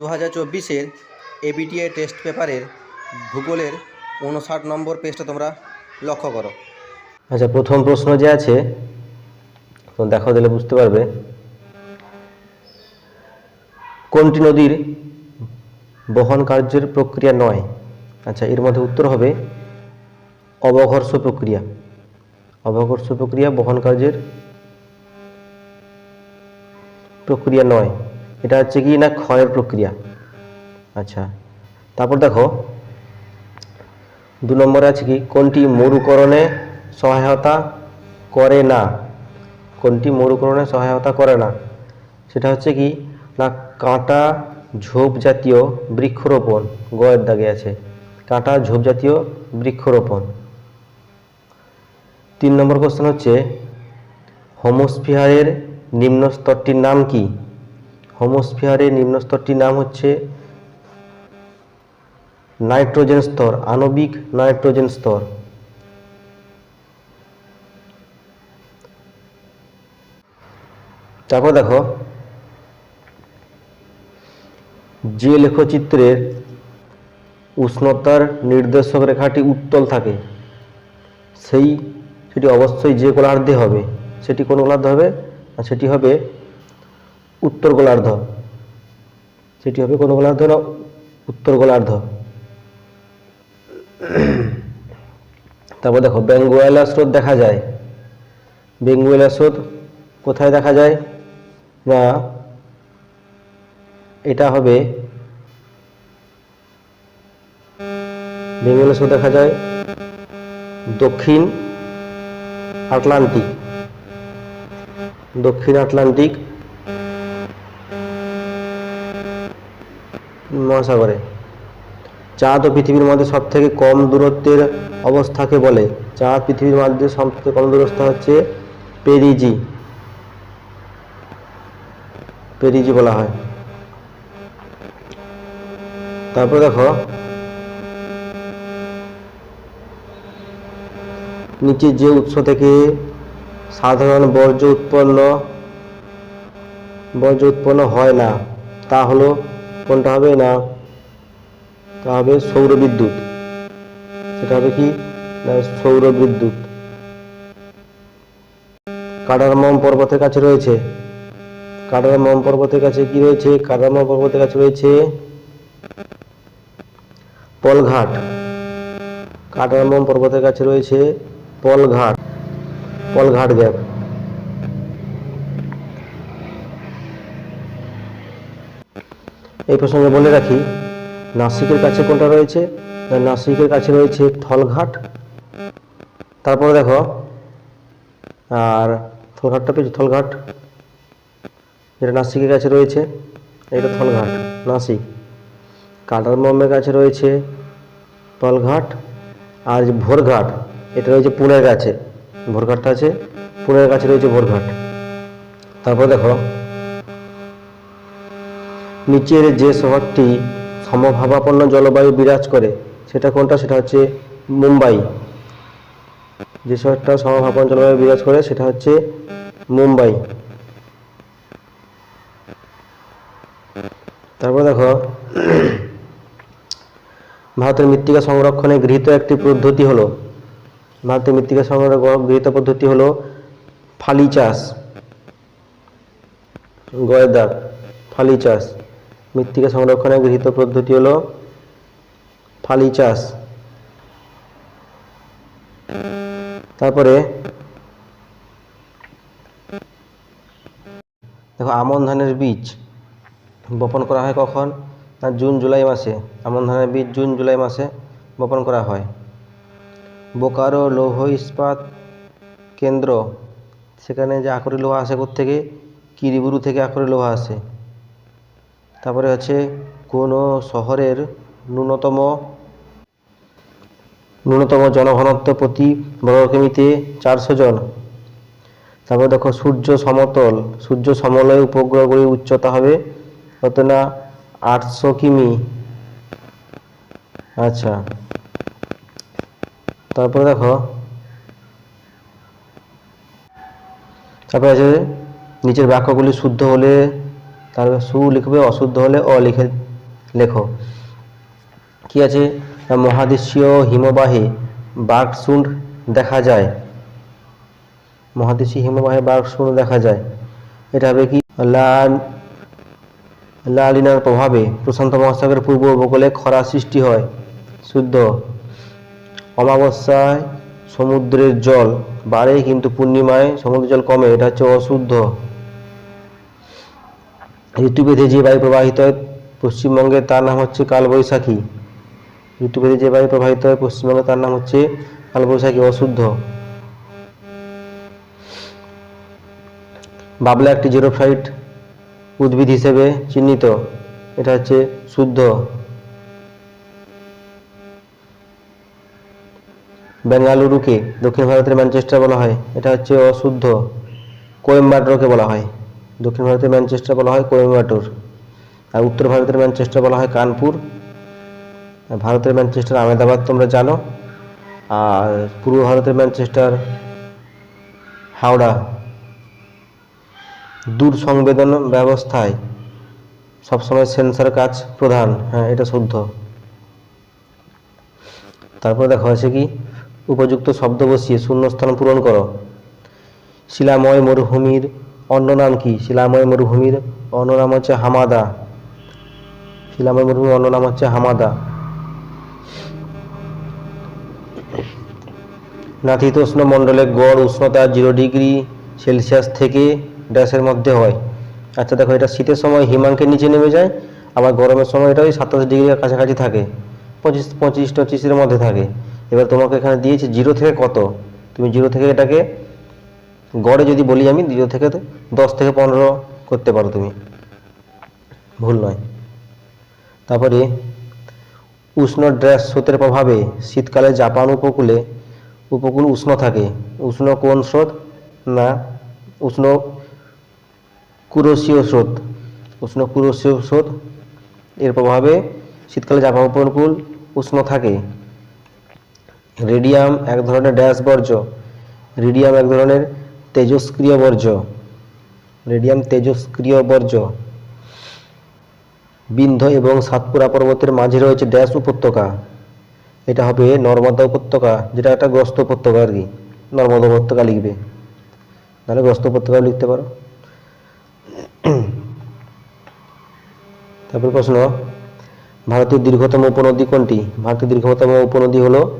দু হাজার চব্বিশের এবিটিএ টেস্ট পেপারের ভূগোলের উনষাট নম্বর পেজটা তোমরা লক্ষ্য করো। আচ্ছা প্রথম প্রশ্ন যে আছে, তো দেখো দিলে বুঝতে পারবে। কোনটি নদীর বহন কার্যের প্রক্রিয়া নয়? আচ্ছা এর মধ্যে উত্তর হবে অবঘর্ষ প্রক্রিয়া। অবঘর্ষ প্রক্রিয়া বহন কার্যের প্রক্রিয়া নয়। এটা হচ্ছে কি না, ক্ষয়ের প্রক্রিয়া। আচ্ছা তারপর দেখো, দু নম্বরে আছে কি, কোনটি মরুকরণে সহায়তা করে না? কোনটি মরুকরণে সহায়তা করে না? সেটা হচ্ছে কি, না, কাঁটা ঝোপ জাতীয় বৃক্ষরোপণ, গয়ের দাগে আছে। কাঁটা ঝোপ জাতীয় বৃক্ষরোপণ। তিন নম্বর কোশ্চেন হচ্ছে, হোমোস্ফিয়ারের নিম্ন স্তরটির নাম কি? হোমোস্ফিয়ারের নিম্ন স্তরটির নাম হচ্ছে নাইট্রোজেন স্তর, আণবিক নাইট্রোজেন স্তর। তারপর দেখো, যে লেখচিত্রের উষ্ণতার নির্দেশক রেখাটি উত্তল থাকে, সেই সেটি অবশ্যই যে গোলার্ধে হবে, সেটি কোন গোলার্ধ হবে সেটি হবে উত্তর গোলার্ধ সেটি হবে কোন গোলার্ধ না উত্তর গোলার্ধ তারপর দেখো, বেঙ্গুয়েলা স্রোত দেখা যায়। বেঙ্গুয়েলা স্রোত কোথায় দেখা যায়? না এটা হবে বেঙ্গুয়েলা স্রোত দেখা যায় দক্ষিণ আটলান্টিক। দক্ষিণ আটলান্টিক মহাসাগরে চাঁদ ও পৃথিবীর মধ্যে সব থেকে কম দূরত্বের অবস্থাকে বলে চাঁদ পৃথিবীর মধ্যে সব থেকে কম দূরত্ব হচ্ছে পেরিজি। পেরিজি বলা হয়। তারপর দেখো নিচে যে উৎস থেকে সাধারণ বর্জ্য উৎপন্ন বর্জ্য উৎপন্ন হয় না, তা হলো কোনটা হবে না? তা হবে সৌর বিদ্যুৎ সেটা হবে কি? না সৌর বিদ্যুৎ কাডারমম পর্বতের কাছে রয়েছে। কাডারমম পর্বতের কাছে কি রয়েছে? কাডারমম পর্বতের কাছে রয়েছে পলঘাট। কাডারমম পর্বতের কাছে রয়েছে পলঘাট। পলঘাট গ্যাপ। এই প্রসঙ্গে বলে রাখি, নাসিকের কাছে কোনটা রয়েছে? নাসিকের কাছে রয়েছে থলঘাট। তারপরে দেখো, আর থলঘাটটা পেয়েছে? থলঘাট। এটা নাসিকের কাছে রয়েছে, এটা থলঘাট, নাসিক। কাটার কাটারমমের কাছে রয়েছে পলঘাট আর যে ভোরঘাট, এটা রয়েছে পুনের কাছে। ভোরঘাটটা আছে, পুনের কাছে রয়েছে ভোরঘাট। তারপর দেখো নিচের যে শহরটি সমভাবাপন্ন জলবায়ু বিরাজ করে, সেটা কোনটা? সেটা হচ্ছে মুম্বাই। যে শহরটা সমভাবাপন্ন জলবায়ু বিরাজ করে, সেটা হচ্ছে মুম্বাই। তারপর দেখো, ভারতের মৃত্তিকা সংরক্ষণে গৃহীত একটি পদ্ধতি হলো, ভারতের মৃত্তিকা সংরক্ষণ গৃহীত পদ্ধতি হলো ফালি চাষ, গয়দার ফালি চাষ। মৃত্তিকা সংরক্ষণে গৃহীত পদ্ধতি হলো ফালি চাষ। তারপরে দেখো আমন ধানের বীজ বপন করা হয় কখন? না, জুন, জুলাই মাসে। আমন ধানের বীজ জুন, জুলাই মাসে বপন করা হয়। বোকারো লৌহ ইস্পাত কেন্দ্র, সেখানে যে আকরি লোহা আসে থেকে কিরিবুরু থেকে আকরি লোহা আসে। তারপরে হচ্ছে কোনো শহরের ন্যূনতম ন্যূনতম জনঘনত্ব প্রতি বর্গ কিমিতে চারশো জন। তারপর দেখো সূর্য সমতল, সূর্য সমলয় উপগ্রহগুলির উচ্চতা হবে কত না? আটশো কিমি। আচ্ছা। তারপরে দেখো, তারপরে আছে নিচের বাক্যগুলি শুদ্ধ হলে তারপরে সু লিখবে অশুদ্ধ হলে অ লিখে লেখো। কি আছে? মহাদেশীয় হিমবাহে বাঘসুন্ড দেখা যায়। মহাদেশীয় হিমবাহে বাঘসুন্ড দেখা যায়। এটা হবে কি? লা লা লিনার প্রভাবে প্রশান্ত মহাসাগরের পূর্ব উপকূলে খরা সৃষ্টি হয়, শুদ্ধ। অমাবস্যায় সমুদ্রের জল বাড়ে কিন্তু পূর্ণিমায় সমুদ্রের জল কমে, এটা হচ্ছে অশুদ্ধ। ঋতুভেদে যে বায়ু প্রবাহিত হয় পশ্চিমবঙ্গে, তার নাম হচ্ছে কালবৈশাখী। ঋতুভেদে যে বায়ু প্রবাহিত হয় পশ্চিমবঙ্গে, তার নাম হচ্ছে কালবৈশাখী, অশুদ্ধ। বাবলা একটি জিরোফাইট উদ্ভিদ হিসেবে চিহ্নিত। এটা হচ্ছে শুদ্ধ। বেঙ্গালুরুকে দক্ষিণ ভারতের ম্যানচেস্টার বলা হয়। এটা হচ্ছে অশুদ্ধ। কোয়েম্বাটোরকে বলা হয়। দক্ষিণ ভারতের ম্যানচেস্টার বলা হয় কোয়েম্বাটোর। আর উত্তর ভারতের ম্যানচেস্টার বলা হয় কানপুর। ভারতের ম্যানচেস্টার আহমেদাবাদ তোমরা জানো। আর পূর্ব ভারতের ম্যানচেস্টার হাওড়া। দূর সংবেদন ব্যবস্থায় সবসময় সেন্সার কাজ প্রধান। হ্যাঁ এটা শুদ্ধ। তারপরে দেখা হয়েছে কি? উপযুক্ত শব্দ বসিয়ে শূন্যস্থান পূরণ করো। শিলাময় মরুভূমির অন্য নাম কি? শিলাময় মরুভূমির অন্য নাম হচ্ছে হামাদা। শিলাময় মরুভূমির অন্য নাম হচ্ছে হামাদা। নাতিতোষ্ণ মণ্ডলে গড় উষ্ণতা জিরো ডিগ্রি সেলসিয়াস থেকে ড্যাশের মধ্যে হয়। আচ্ছা দেখো, এটা শীতের সময় হিমাঙ্কের নিচে নেমে যায়, আবার গরমের সময় এটা ওই সাতাশ ডিগ্রির কাছাকাছি থাকে। পঁচিশ পঁচিশ টচিশের মধ্যে থাকে। এবার তোমাকে এখানে দিয়েছে জিরো থেকে কত? তুমি জিরো থেকে এটাকে গড়ে যদি বলি আমি জিরো থেকে দশ থেকে পনেরো করতে পারো তুমি। ভুল নয়। তারপরে, উষ্ণ ড্রেস স্রোতের প্রভাবে শীতকালে জাপান উপকূলে, উপকূল উষ্ণ থাকে। উষ্ণ কোন স্রোত? না, উষ্ণ কুরসীয় স্রোত। উষ্ণ কুরসীয় স্রোত, এর প্রভাবে শীতকালে জাপান উপকূল উষ্ণ থাকে। রেডিয়াম এক ধরনের ড্যাশ বর্জ্য। রেডিয়াম এক ধরনের তেজস্ক্রিয় বর্জ্য। রেডিয়াম তেজস্ক্রিয় বর্জ্য। বিন্ধ্য এবং সাতপুরা পর্বতের মাঝে রয়েছে ড্যাশ উপত্যকা। এটা হবে নর্মদা উপত্যকা, যেটা একটা গ্রস্ত উপত্যকা আর কি। নর্মদা উপত্যকা লিখবে। তাহলে গ্রস্ত উপত্যকাও লিখতে পারো। তারপর প্রশ্ন, ভারতের দীর্ঘতম উপনদী কোনটি? ভারতের দীর্ঘতম উপনদী হলো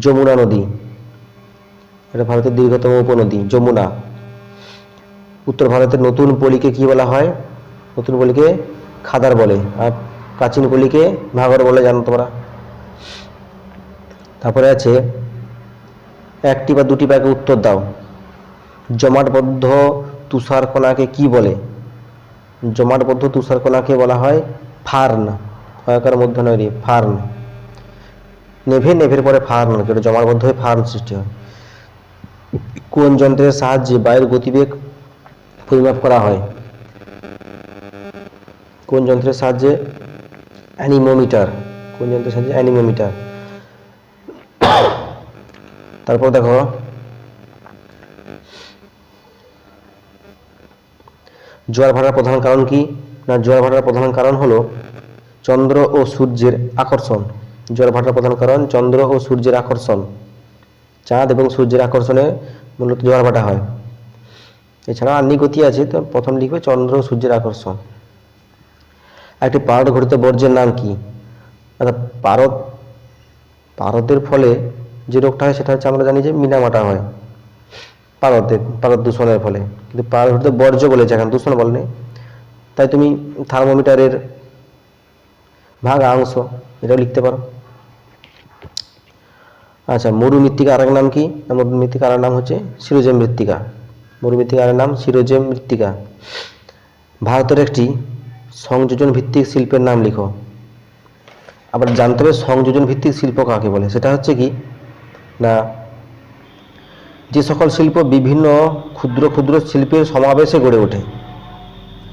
যমুনা নদী। এটা ভারতের দীর্ঘতম উপনদী, যমুনা। উত্তর ভারতের নতুন পলিকে কি বলা হয়? নতুন পলিকে খাদার বলে। আর প্রাচীন পলিকে ভাগর বলে, জানো তোমরা? তারপরে আছে, একটি বা দুটি ব্যাগে উত্তর দাও। জমাটবদ্ধ তুষারকণাকে কি বলে? জমাটবদ্ধ তুষারকণাকে বলা হয় ফার্ন। হয়কার মধ্যে নয় ফার্ন। নেভে, নেভের পরে ফার্ন জমাটবদ্ধ হয়ে ফার্ন সৃষ্টি হয়। কোন যন্ত্রের সাহায্যে বায়ুর গতিবেগ পরিমাপ করা হয়। কোন যন্ত্রের সাহায্যে অ্যানিমোমিটার কোন যন্ত্রের সাহায্যে অ্যানিমোমিটার। তারপর দেখো, জোয়ার ভাটার প্রধান কারণ কি? না, জোয়ার ভাটার প্রধান কারণ হলো চন্দ্র ও সূর্যের আকর্ষণ। জোয়ার ভাটার প্রধান কারণ, চন্দ্র ও সূর্যের আকর্ষণ। চাঁদ এবং সূর্যের আকর্ষণে মূলত জোয়ার ভাটা হয়। এছাড়া আন্নি গতি আছে, তো প্রথম লিখবে চন্দ্র সূর্যের আকর্ষণ। একটি পারদ ঘটিত বর্জ্যের নাম কি? অর্থাৎ পারদ, পারদের ফলে যে রোগটা হয় সেটা হচ্ছে আমরা জানি যে মিনামাটা হয়। পারদের, পারদ দূষণের ফলে। কিন্তু পারদ ঘটিত বর্জ্য বলেছে, এখন দূষণ বলেনি তাই তুমি থার্মোমিটারের ভাগা অংশ এটাও লিখতে পারো। আচ্ছা মরু মৃত্তিকা আরেক নাম কি? মরু মৃত্তিকা আরেক নাম হচ্ছে সিরোজেম মৃত্তিকা। মরু মৃত্তিকা আরেক নাম সিরোজেম মৃত্তিকা। ভারতের একটি সংযোজন ভিত্তিক শিল্পের নাম লিখো। আবার জানতে হবে সংযোজন ভিত্তিক শিল্প কাকে বলে। সেটা হচ্ছে কি, না, যে সকল শিল্প বিভিন্ন ক্ষুদ্র ক্ষুদ্র শিল্পের সমাবেশে গড়ে ওঠে,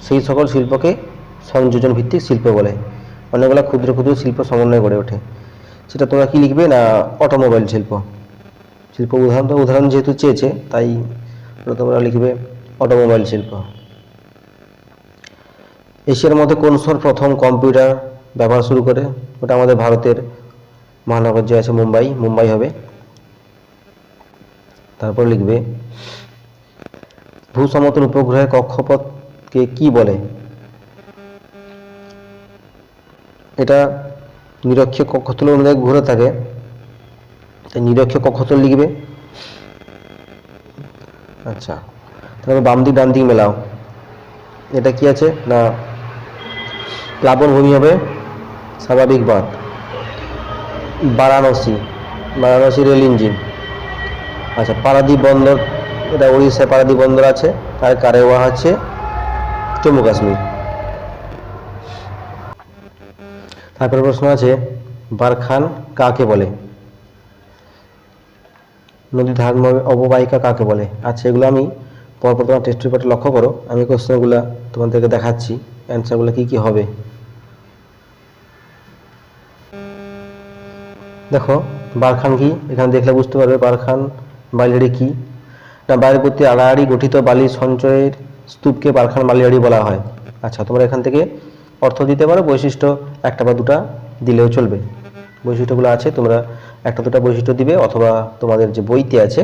সেই সকল শিল্পকে সংযোজন ভিত্তিক শিল্প বলে। অনেকগুলো ক্ষুদ্র ক্ষুদ্র শিল্প সমন্বয়ে গড়ে ওঠে। সেটা তোমরা কি লিখবে না অটোমোবাইল শিল্প? শিল্প উদাহরণ উদাহরণ যেহেতু চেয়েছে, তাই তোমরা লিখবে অটোমোবাইল শিল্প। এশিয়ার মধ্যে কোন শহর প্রথম কম্পিউটার ব্যবহার শুরু করে? ওটা আমাদের ভারতের মহানগর যে আছে মুম্বাই মুম্বাই হবে। তারপর লিখবে, ভূসমতল উপগ্রহের কক্ষপথকে কি বলে? এটা নিরক্ষীয় কক্ষতল অনুযায়ী ঘুরে থাকে। তাই নিরক্ষীয় কক্ষতল লিখবে। আচ্ছা তারপর বাম দিক, ডান দিক মেলাও। এটা কি আছে? না, প্লাবন ভূমি হবে স্বাভাবিক বাঁধ। Varanasi Varanasi rail engine. আচ্ছা পারাদ্বীপ বন্দর, এটা উড়িষ্যায় পারাদ্বীপ বন্দর আছে আর কারেওয়া আছে জম্মু কাশ্মীর। তারপরে প্রশ্ন আছে, বারখান কাকে বলে? নদী ধারণ অববাহিকা কাকে বলে? আচ্ছা এগুলো আমি পরপর তোমার টেস্ট পেপারটা লক্ষ্য করো, আমি কোশ্চেনগুলো তোমাদেরকে দেখাচ্ছি অ্যান্সারগুলো কী কী হবে? দেখো, বারখান কি? এখানে দেখলে বুঝতে পারবে বারখান বালিয়াড়ি কি? না বাড়ির প্রতি আড়াআড়ি গঠিত বালির সঞ্চয়ের স্তূপকে বারখান বালিয়াড়ি বলা হয়। আচ্ছা তোমরা এখান থেকে অর্থ দিতে পারো, বৈশিষ্ট্য একটা বা দুটা দিলেও চলবে। বৈশিষ্ট্যগুলো আছে, তোমরা একটা দুটা বৈশিষ্ট্য দিবে অথবা তোমাদের যে বইতে আছে,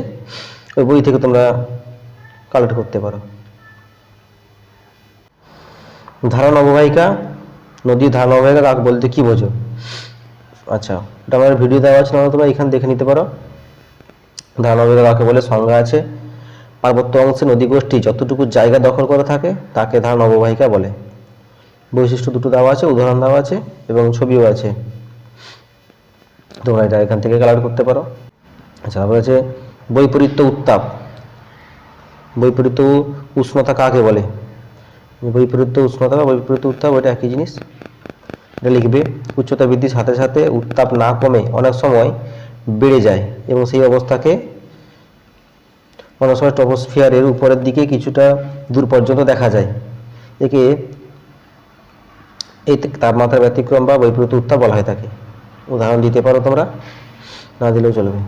ওই বই থেকে তোমরা কালেক্ট করতে পারো। ধারণ অববাহিকা নদীর ধারণ অববাহিকা কাক বলতে কি বোঝো? আচ্ছা ওটা আমার ভিডিও দেওয়া আছে, নাহলে তোমরা এখানে দেখে নিতে পারো। ধারণ অববাহিকা কাকে বলে? সংজ্ঞা আছে। পার্বত্য অংশে নদী গোষ্ঠী যতটুকু জায়গা দখল করে থাকে, তাকে ধারণ অববাহিকা বলে। বৈশিষ্ট্য দুটো দেওয়া আছে, উদাহরণ দেওয়া আছে এবং ছবিও আছে। তোমরা এটা এখান থেকে কালার করতে পারো। আচ্ছা তারপরে আছে বৈপরীত্য উত্তাপ। বৈপরীত্য উষ্ণতা কাকে বলে? বৈপরীত্য উষ্ণতা বা বৈপরীত্য উত্তাপ ওটা একই জিনিস। এটা লিখবে, উচ্চতা বৃদ্ধির সাথে সাথে উত্তাপ না কমে অনেক সময় বেড়ে যায় এবং সেই অবস্থাকে অনেক সময় টপোস্ফিয়ারের উপরের দিকে কিছুটা দূর পর্যন্ত দেখা যায়। একে এই তাপমাত্রা ব্যতিক্রম বা বৈপরীত্য উত্তাপ বলা হয়ে থাকে। উদাহরণ দিতে পারো তোমরা। না দিলেও চলবে।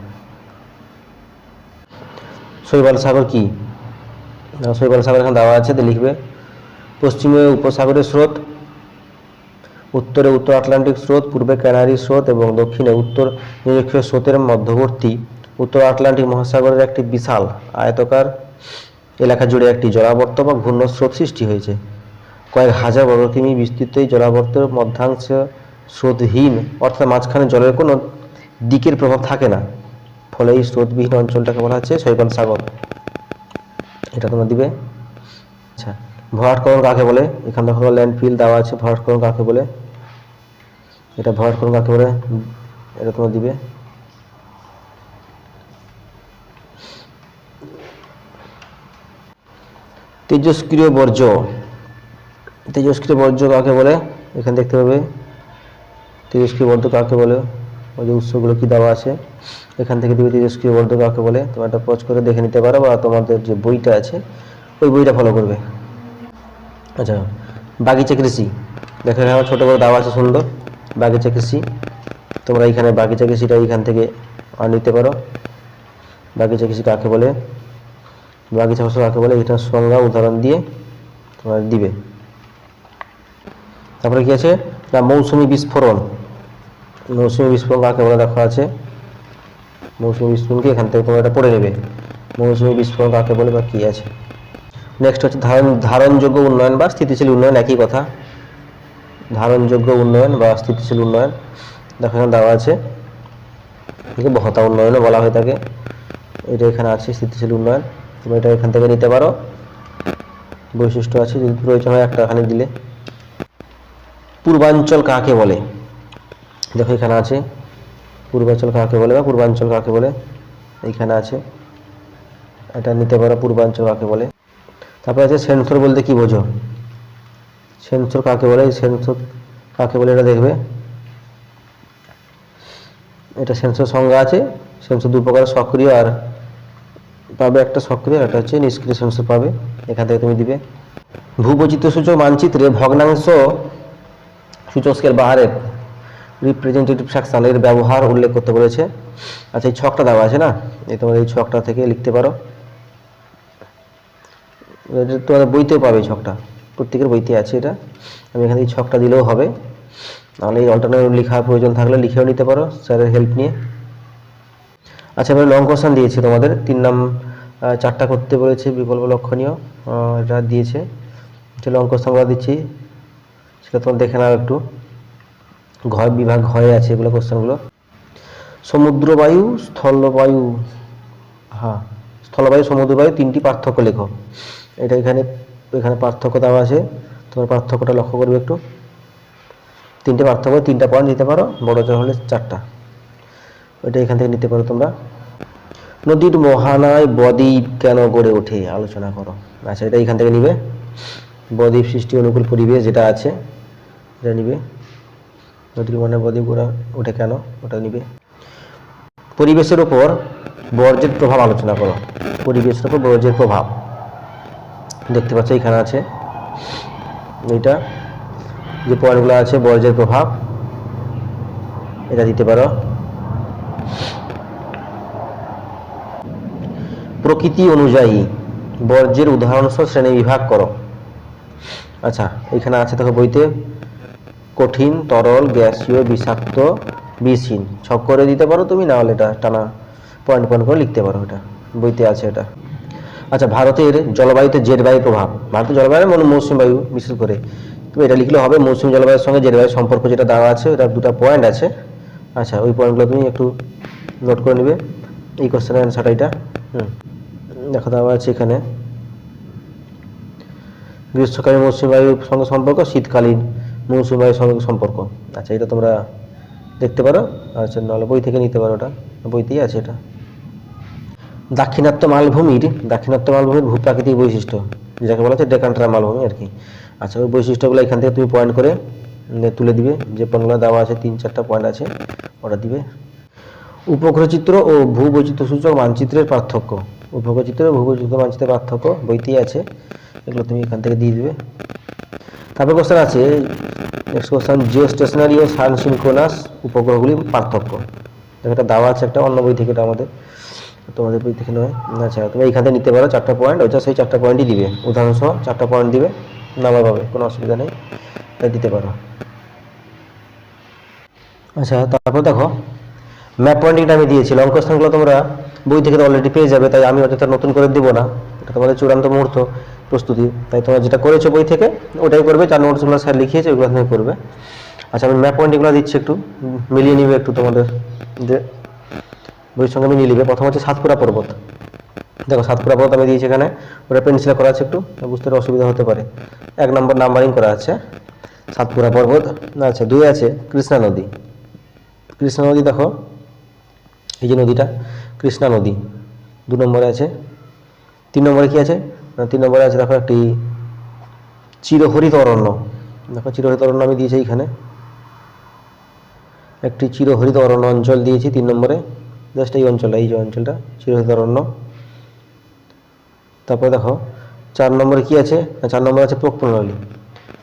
শৈবাল সাগর কি? শৈবাল সাগর এখানে দেওয়া আছে লিখবে, পশ্চিমে উপসাগরের স্রোত, উত্তরে উত্তর আটলান্টিক স্রোত, পূর্বে ক্যানারি স্রোত এবং দক্ষিণে উত্তর নিরক্ষীয় স্রোতের মধ্যবর্তী, উত্তর আটলান্টিক মহাসাগরের একটি বিশাল আয়তকার এলাকা জুড়ে একটি জলাবর্ত বা ঘূর্ণ স্রোত সৃষ্টি হয়েছে। কয়েক হাজার বর্গ কিমি বিস্তৃত এই জলাবর্তের মধ্যাংশ স্রোতহীন, অর্থাৎ মাঝখানে জলের কোনো দিকের প্রভাব থাকে না। ফলে এই স্রোতবিহীন অঞ্চলটাকে বলা হচ্ছে শৈবাল সাগর। এটা তোমরা দিবে? আচ্ছা ভরাটকরণ কাকে বলে? এখানে দেখো ল্যান্ডফিল দেওয়া আছে ভরাটকরণ কাকে বলে? এটা ভরাটকরণ কাকে বলে? এটা তোমরা দিবে? তেজস্ক্রিয় বর্জ্য। তেজস্ক্রিয় বর্জ্য কাকে বলে? এখানে দেখতে পাবে। তেজস্ক্রিয় বর্জ্য কাকে বলে? ওই যে উৎসগুলো কি দেওয়া আছে? এখান থেকে দিবে তেজস্ক্রিয় বর্জ্য কাকে বলে? তোমরা একটা পজ করে দেখে নিতে পারো বা তোমাদের যে বইটা আছে, ওই বইটা ফলো করবে। আচ্ছা বাগিচা কৃষি। দেখো এখানে ছোটো করে দেওয়া আছে সুন্দর। বাগিচা কৃষি। তোমরা এখানে বাগিচা কৃষিটা এখান থেকে নিতে পারো। বাগিচা কৃষি কাকে বলে? বাগিচা ফসল কাকে বলে? এটার সংজ্ঞা, উদাহরণ দিয়ে তোমরা দিবে। তারপরে কি আছে? না, মৌসুমি বিস্ফোরণ। মৌসুমি বিস্ফোরণ কাকে বলে? দেখা, আছে। মৌসুমি বিস্ফোরণকে এখান থেকে তোমরা এটা পড়ে নেবে। মৌসুমি বিস্ফোরণ কাকে বলে বা কী আছে? নেক্সট হচ্ছে ধারণ, ধারণযোগ্য উন্নয়ন বা স্থিতিশীল উন্নয়ন, একই কথা। ধারণযোগ্য উন্নয়ন বা স্থিতিশীল উন্নয়ন। দেখো, এখানে দেওয়া আছে। একে বহতা উন্নয়নও বলা হয়ে থাকে এটা এখানে আছে, স্থিতিশীল উন্নয়ন। তুমি এটা এখান থেকে নিতে পারো। বৈশিষ্ট্য আছে, যদি প্রয়োজন হয় একটা এখানে দিলে। পূর্বাঞ্চল কাকে বলে? দেখো এখানে আছে। পূর্বাঞ্চল কাকে বলে বা পূর্বাঞ্চল কাকে বলে? এইখানে আছে। এটা নিতে পারো পূর্বাঞ্চল কাকে বলে। তারপরে আছে সেন্সর বলতে কি বোঝো? সেন্সর কাকে বলে? সেন্সর কাকে বলে এটা দেখবে। এটা সেন্সর সংজ্ঞা আছে। সেন্সর দু প্রকার সক্রিয় আর পাবে একটা সক্রিয়, একটা হচ্ছে নিষ্ক্রিয় সেন্সর পাবে। এখান থেকে তুমি দিবে। ভূবৈচিত্র্য সূচক মানচিত্রে ভগ্নাংশ স্কেল বাহারের রিপ্রেজেন্টেটিভ এর ব্যবহার উল্লেখ করতে বলেছে। আচ্ছা এই ছকটা দেওয়া আছে না? এই তোমার এই ছকটা থেকে লিখতে পারো। তোমাদের বইতেও পাবে এই ছকটা। প্রত্যেকের বইতে আছে এটা। আমি এখানে এই ছকটা দিলেও হবে। নাহলে এই অল্টারনেটিভ লেখার প্রয়োজন থাকলে লিখেও নিতে পারো, স্যারের হেল্প নিয়ে। আচ্ছা এবার লং কোশ্চেন দিয়েছি তোমাদের। তিন নাম চারটা করতে বলেছে, বিকল্প লক্ষণীয় এটা দিয়েছে। লং কোশ্চেনগুলো দিচ্ছি সেটা তোমরা দেখে নাও একটু। ঘর বিভাগ ঘরে আছে এগুলো কোশ্চেনগুলো সমুদ্রবায়ু, স্থলবায়ু হ্যাঁ স্থলবায়ু, সমুদ্রবায়ু তিনটি পার্থক্য লেখো। এটা এখানে এখানে পার্থক্য দেওয়া আছে। তোমার পার্থক্যটা লক্ষ্য করবে একটু। তিনটে পার্থক্য, তিনটা পয়েন্ট নিতে পারো, বড় জল হলে চারটা। ওইটা এখান থেকে নিতে পারো তোমরা। নদীর মহানায় বদ্বীপ কেন গড়ে ওঠে? আলোচনা করো। আচ্ছা এটা এখান থেকে নিবে। বদ্বীপ সৃষ্টি অনুকূল পরিবেশ যেটা আছে এটা নিবে। নদীর বদ্বীপ গড়ে ওঠে কেন? ওটা নিবে। পরিবেশের উপর বর্জ্যের প্রভাব আলোচনা করো। পরিবেশের উপর বর্জ্যের প্রভাব। দেখতে পাচ্ছ, এখানে আছে। এইটা যে পয়েন্টগুলো আছে, বর্জ্যের প্রভাব, এটা দিতে পারো। প্রকৃতি অনুযায়ী বর্জ্যের উদাহরণসহ শ্রেণি বিভাগ করো। আচ্ছা এখানে আছে দেখো বইতে। কঠিন, তরল, গ্যাসীয়, বিষাক্ত, বিষহীন। ছক করে দিতে পারো তুমি, না হলে এটা টানা পয়েন্ট পয়েন্ট করে লিখতে পারো এটা। বইতে আছে এটা। আচ্ছা ভারতের জলবায়ুতে জেট বায়ুর প্রভাব। ভারতের জলবায়ু মানে মৌসুমী বায়ু, বিশেষ করে। তুমি এটা লিখলে হবে মৌসুমী জলবায়ুর সঙ্গে জেট বায়ুর সম্পর্ক যেটা দেওয়া আছে ওটা দুটো পয়েন্ট আছে। আচ্ছা ওই পয়েন্টগুলো তুমি একটু নোট করে নেবে। এই কোশ্চেনের অ্যান্সারটা এটা। হুম। দেখো, দেওয়া আছে এখানে। গ্রীষ্মকালীন মৌসুমী বায়ুর সঙ্গে সম্পর্ক, শীতকালীন। মৌসুমী বায়ুর সঙ্গে সম্পর্ক। আচ্ছা এটা তোমরা দেখতে পারো। আচ্ছা নাহলে বই থেকে নিতে পারো ওটা। বইতেই আছে এটা। দাক্ষিণাত্য মালভূমির দাক্ষিণাত্য মালভূমির ভূপ্রাকৃতিক বৈশিষ্ট্য যাকে বলা হচ্ছে ডেকান্ট্রা মালভূমি আর কি। আচ্ছা ওই বৈশিষ্ট্যগুলো এখান থেকে তুমি পয়েন্ট করে তুলে দিবে। যে পয়েন্টগুলো দেওয়া আছে, তিন চারটা পয়েন্ট আছে ওটা দিবে। উপগ্রহ চিত্র ও ভূবৈচিত্র সূচক মানচিত্রের পার্থক্য। উপগ্রহ চিত্র ও ভূবৈচিত্র মানচিত্রের পার্থক্য বইতেই আছে। এগুলো তুমি এখান থেকে দিয়ে দিবে। তারপর কোশ্চেন আছে নেক্সট কোশ্চেন জিও স্টেশনারি ও সানসিনক্রোনাস উপগ্রহগুলির পার্থক্য। দেখো এটা দেওয়া আছে, একটা অন্য বই থেকে এটা আমাদের। তোমাদের বই থেকে নয়। আচ্ছা তুমি এইখান নিতে পারো চারটা পয়েন্ট ওইটা সেই চারটা পয়েন্টই দিবে। উদাহরণসহ চারটা পয়েন্ট দিবে। নাম্বার পাবে, কোনো অসুবিধা নেই। এটা দিতে পারো। আচ্ছা তারপর দেখো ম্যাপ পয়েন্টিংটা আমি দিয়েছি লং কোশ্চেনগুলো তোমরা বই থেকে অলরেডি পেয়ে যাবে, তাই আমি অযথা নতুন করে দিব না। এটা তোমাদের চূড়ান্ত মুহূর্ত। প্রস্তুতি। তাই তোমরা যেটা করেছ বই থেকে, ওটাই করবে চার নোটসগুলো স্যার লিখিয়েছে, ওগুলো তুমি করবে। আচ্ছা আমি ম্যাপ পয়েন্টিংগুলো দিচ্ছি একটু, মিলিয়ে নিবে একটু তোমাদের। যে বইয়ের সঙ্গে মিলিয়ে নিবে। প্রথম হচ্ছে সাতপুরা পর্বত। দেখো, সাতপুরা পর্বত আমি দিয়েছি এখানে। ওটা পেন্সিলে করা আছে একটু বুঝতে অসুবিধা হতে পারে। এক নম্বর নাম্বারিং করা আছে। সাতপুরা পর্বত আচ্ছা দুই আছে কৃষ্ণা নদী। কৃষ্ণা নদী দেখো, এই যে নদীটা, কৃষ্ণা নদী। দু নম্বরে আছে। তিন নম্বরে কি আছে? তিন নম্বরে আছে, দেখো একটি চিরহরিত অরণ্য দেখো চিরহরিত অরণ্য আমি দিয়েছি এইখানে। একটি চিরহরিত অরণ্য অঞ্চল দিয়েছি তিন নম্বরে। জাস্ট এই অঞ্চলটা এই যে অঞ্চলটা চিরহরিত অরণ্য তারপরে দেখো, চার নম্বরে কি আছে? চার নম্বরে আছে প্রক প্রণালী।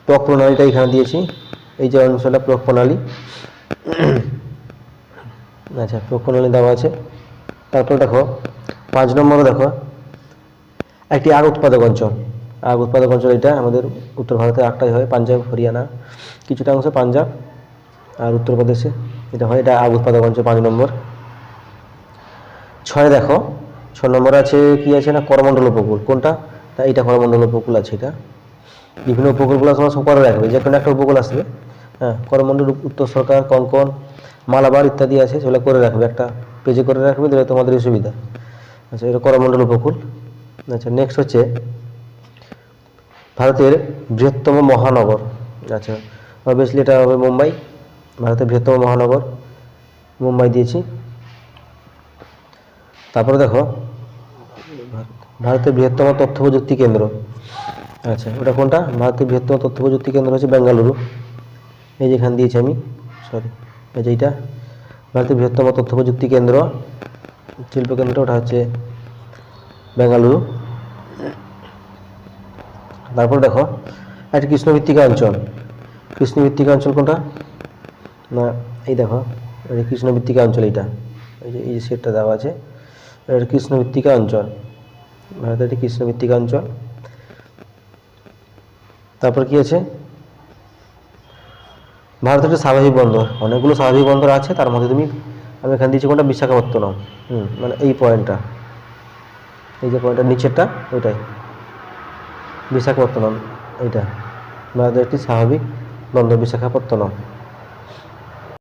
প্রক প্রণালীটা এখানে দিয়েছি। এই যে অঞ্চলটা প্রক প্রণালী। আচ্ছা প্রক প্রণালী দেওয়া আছে। তারপর দেখো, পাঁচ নম্বরে দেখো একটি আগ উৎপাদক অঞ্চল। আগ উৎপাদক অঞ্চল এটা আমাদের উত্তর ভারতে আগটাই হয়, পাঞ্জাব, হরিয়ানা, কিছুটা অংশ পাঞ্জাব আর উত্তরপ্রদেশে এটা হয়, এটা আগ উৎপাদক অঞ্চল পাঁচ নম্বর। ছয় দেখো ছ নম্বরে আছে কি আছে না, করমণ্ডল উপকূল। কোনটা? না এইটা করমণ্ডল উপকূল আছে এটা। বিভিন্ন উপকূলগুলো তোমরা সব করে রাখবে, যে কোনো একটা উপকূল আসবে। হ্যাঁ করমণ্ডল, উত্তর সরকার কঙ্কন মালাবার ইত্যাদি আছে, সেগুলো করে রাখবে, একটা পেজে করে রাখবে তাহলে তোমাদের সুবিধা। আচ্ছা এটা করমণ্ডল উপকূল। আচ্ছা নেক্সট হচ্ছে ভারতের বৃহত্তম মহানগর। আচ্ছা অবভিয়াসলি এটা হবে মুম্বাই। ভারতের বৃহত্তম মহানগর, মুম্বাই দিয়েছি। তারপরে দেখো, ভারতের বৃহত্তম তথ্য প্রযুক্তি কেন্দ্র। আচ্ছা ওটা কোনটা? ভারতের বৃহত্তম তথ্য প্রযুক্তি কেন্দ্র হচ্ছে বেঙ্গালুরু। এই যেখানে দিয়েছি আমি সরি এই যে এইটা। ভারতের বৃহত্তম তথ্য প্রযুক্তি কেন্দ্র শিল্প কেন্দ্র ওটা হচ্ছে বেঙ্গালুরু। তারপর দেখো একটা কৃষ্ণভিত্তিকা অঞ্চল। কৃষ্ণভিত্তিকা অঞ্চল কোনটা? না, এই দেখো, এটা কৃষ্ণভিত্তিকা অঞ্চল এইটা। এই যে এই যে সেটটা দেওয়া আছে, এটা কৃষ্ণভিত্তিকা অঞ্চল। ভারতের একটি কৃষ্ণভিত্তিকা অঞ্চল। তারপর কি আছে? ভারতের একটি স্বাভাবিক বন্দর। অনেকগুলো স্বাভাবিক বন্দর আছে, তার মধ্যে তুমি, আমি এখানে দিয়েছি কোনটা, বিশাখাপত্তনম। হুম মানে এই পয়েন্টটা এই যে পয়েন্টটা নিচেরটা ওইটাই। বিশাখাপত্তনম এইটা। ভারতের একটি স্বাভাবিক বন্দর বিশাখাপত্তনম।